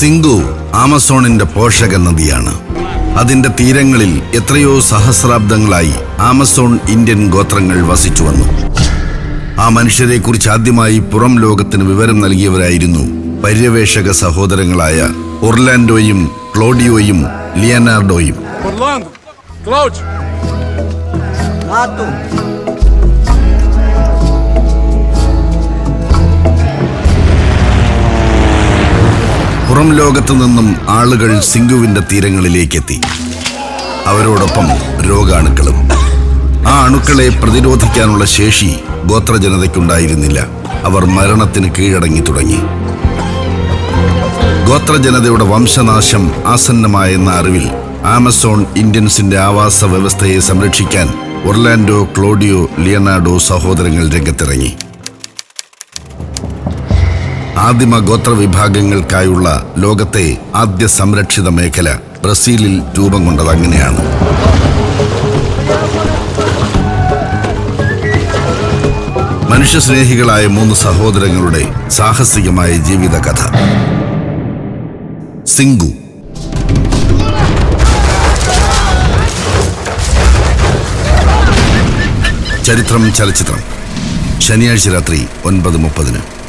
സിംഗു ആമസോണിന്റെ പോഷക നദിയാണ്. അതിന്റെ തീരങ്ങളിൽ എത്രയോ സഹസ്രാബ്ദങ്ങളായി ആമസോൺ ഇന്ത്യൻ ഗോത്രങ്ങൾ വസിച്ചു വന്നു. ആ മനുഷ്യരെ കുറിച്ച് ആദ്യമായി പുറം ലോകത്തിന് വിവരം നൽകിയവരായിരുന്നു പര്യവേഷക സഹോദരങ്ങളായ ഒർലാൻഡോയും ക്ലോഡിയോയും ലിയനാർഡോയും. പുറം ലോകത്തു നിന്നും ആളുകൾ സിംഗുവിന്റെ തീരങ്ങളിലേക്കെത്തി. അവരോടൊപ്പം രോഗാണുക്കളും. ആ അണുക്കളെ പ്രതിരോധിക്കാനുള്ള ശേഷി ഗോത്രജനതയ്ക്കുണ്ടായിരുന്നില്ല. അവർ മരണത്തിന് കീഴടങ്ങി തുടങ്ങി. ഗോത്രജനതയുടെ വംശനാശം ആസന്നമായെന്ന അറിവിൽ ആമസോൺ ഇന്ത്യൻസിന്റെ ആവാസ വ്യവസ്ഥയെ സംരക്ഷിക്കാൻ ഒർലാൻഡോ ക്ലോഡിയോ ലിയനാർഡോ സഹോദരങ്ങൾ രംഗത്തിറങ്ങി. ആദിമ ഗോത്ര വിഭാഗങ്ങൾക്കായുള്ള ലോകത്തെ ആദ്യ സംരക്ഷിത മേഖല ബ്രസീലിൽ രൂപം കൊണ്ടത് അങ്ങനെയാണ്. മനുഷ്യസ്നേഹികളായ മൂന്ന് സഹോദരങ്ങളുടെ സാഹസികമായ ജീവിതകഥ. സിംഗു. ചരിത്രം ചലച്ചിത്രം. ശനിയാഴ്ച രാത്രി ഒൻപത് മുപ്പതിന്.